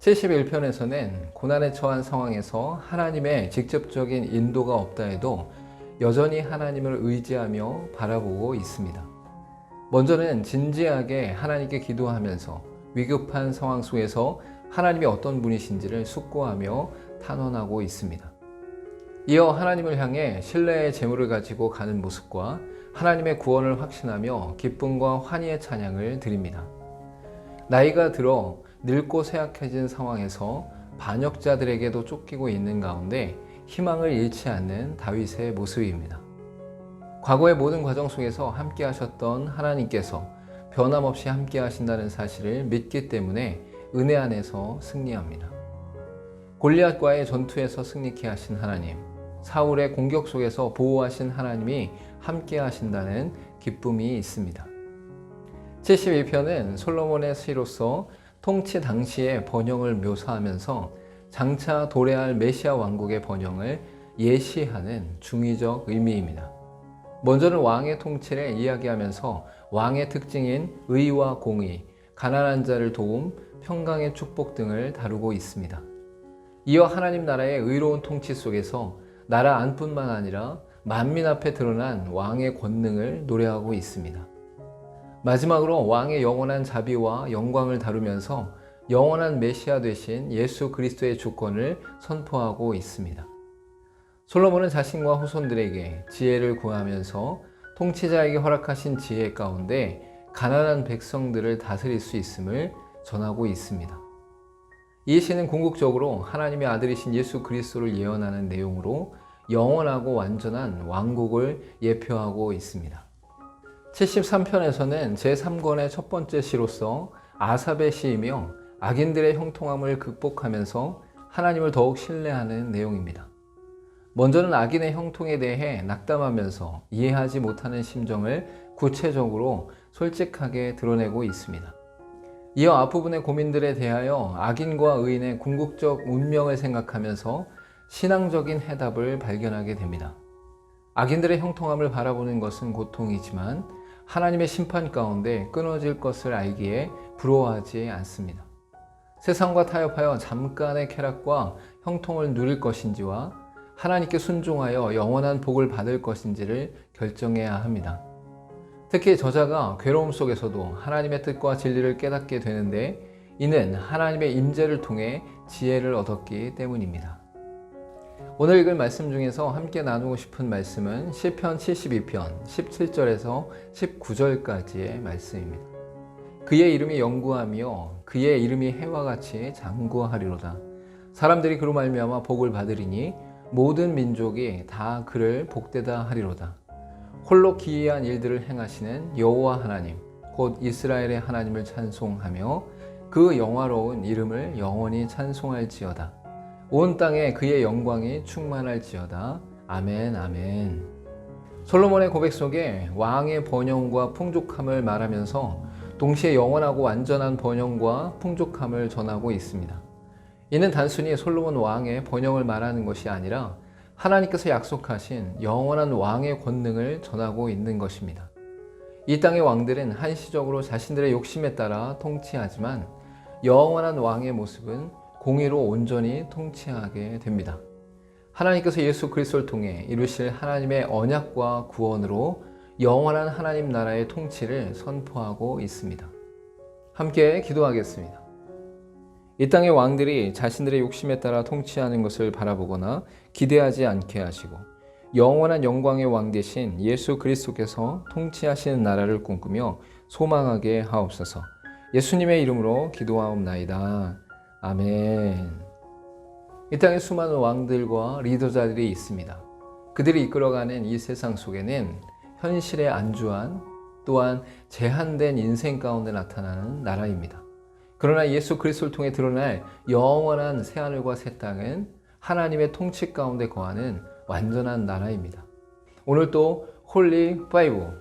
71편에서는 고난에 처한 상황에서 하나님의 직접적인 인도가 없다 해도 여전히 하나님을 의지하며 바라보고 있습니다. 먼저는 진지하게 하나님께 기도하면서 위급한 상황 속에서 하나님이 어떤 분이신지를 숙고하며 탄원하고 있습니다. 이어 하나님을 향해 신뢰의 재물을 가지고 가는 모습과 하나님의 구원을 확신하며 기쁨과 환희의 찬양을 드립니다. 나이가 들어 늙고 쇠약해진 상황에서 반역자들에게도 쫓기고 있는 가운데 희망을 잃지 않는 다윗의 모습입니다. 과거의 모든 과정 속에서 함께 하셨던 하나님께서 변함없이 함께 하신다는 사실을 믿기 때문에 은혜 안에서 승리합니다. 골리앗과의 전투에서 승리케 하신 하나님, 사울의 공격 속에서 보호하신 하나님이 함께 하신다는 기쁨이 있습니다. 71편은 솔로몬의 시로서 통치 당시의 번영을 묘사하면서 장차 도래할 메시아 왕국의 번영을 예시하는 중의적 의미입니다. 먼저는 왕의 통치를 이야기하면서 왕의 특징인 의와 공의, 가난한 자를 도움, 평강의 축복 등을 다루고 있습니다. 이어 하나님 나라의 의로운 통치 속에서 나라 안뿐만 아니라 만민 앞에 드러난 왕의 권능을 노래하고 있습니다. 마지막으로 왕의 영원한 자비와 영광을 다루면서 영원한 메시아 되신 예수 그리스도의 주권을 선포하고 있습니다. 솔로몬은 자신과 후손들에게 지혜를 구하면서 통치자에게 허락하신 지혜 가운데 가난한 백성들을 다스릴 수 있음을 전하고 있습니다. 이 시는 궁극적으로 하나님의 아들이신 예수 그리스도를 예언하는 내용으로 영원하고 완전한 왕국을 예표하고 있습니다. 73편에서는 제3권의 첫 번째 시로서 아삽의 시이며 악인들의 형통함을 극복하면서 하나님을 더욱 신뢰하는 내용입니다. 먼저는 악인의 형통에 대해 낙담하면서 이해하지 못하는 심정을 구체적으로 솔직하게 드러내고 있습니다. 이어 앞부분의 고민들에 대하여 악인과 의인의 궁극적 운명을 생각하면서 신앙적인 해답을 발견하게 됩니다. 악인들의 형통함을 바라보는 것은 고통이지만 하나님의 심판 가운데 끊어질 것을 알기에 부러워하지 않습니다. 세상과 타협하여 잠깐의 쾌락과 형통을 누릴 것인지와 하나님께 순종하여 영원한 복을 받을 것인지를 결정해야 합니다. 특히 저자가 괴로움 속에서도 하나님의 뜻과 진리를 깨닫게 되는데 이는 하나님의 임재를 통해 지혜를 얻었기 때문입니다. 오늘 읽을 말씀 중에서 함께 나누고 싶은 말씀은 시편 72편 17절에서 19절까지의 말씀입니다. 그의 이름이 영구하며 그의 이름이 해와 같이 장구하리로다. 사람들이 그로 말미암아 복을 받으리니 모든 민족이 다 그를 복되다 하리로다. 홀로 기이한 일들을 행하시는 여호와 하나님 곧 이스라엘의 하나님을 찬송하며 그 영화로운 이름을 영원히 찬송할지어다. 온 땅에 그의 영광이 충만할지어다. 아멘, 아멘. 솔로몬의 고백 속에 왕의 번영과 풍족함을 말하면서 동시에 영원하고 완전한 번영과 풍족함을 전하고 있습니다. 이는 단순히 솔로몬 왕의 번영을 말하는 것이 아니라 하나님께서 약속하신 영원한 왕의 권능을 전하고 있는 것입니다. 이 땅의 왕들은 한시적으로 자신들의 욕심에 따라 통치하지만 영원한 왕의 모습은 공의로 온전히 통치하게 됩니다. 하나님께서 예수 그리스도를 통해 이루실 하나님의 언약과 구원으로 영원한 하나님 나라의 통치를 선포하고 있습니다. 함께 기도하겠습니다. 이 땅의 왕들이 자신들의 욕심에 따라 통치하는 것을 바라보거나 기대하지 않게 하시고 영원한 영광의 왕 대신 예수 그리스도께서 통치하시는 나라를 꿈꾸며 소망하게 하옵소서. 예수님의 이름으로 기도하옵나이다. 아멘. 이 땅에 수많은 왕들과 리더자들이 있습니다. 그들이 이끌어가는 이 세상 속에는 현실에 안주한 또한 제한된 인생 가운데 나타나는 나라입니다. 그러나 예수 그리스도를 통해 드러날 영원한 새 하늘과 새 땅은 하나님의 통치 가운데 거하는 완전한 나라입니다. 오늘 또 홀리 파이브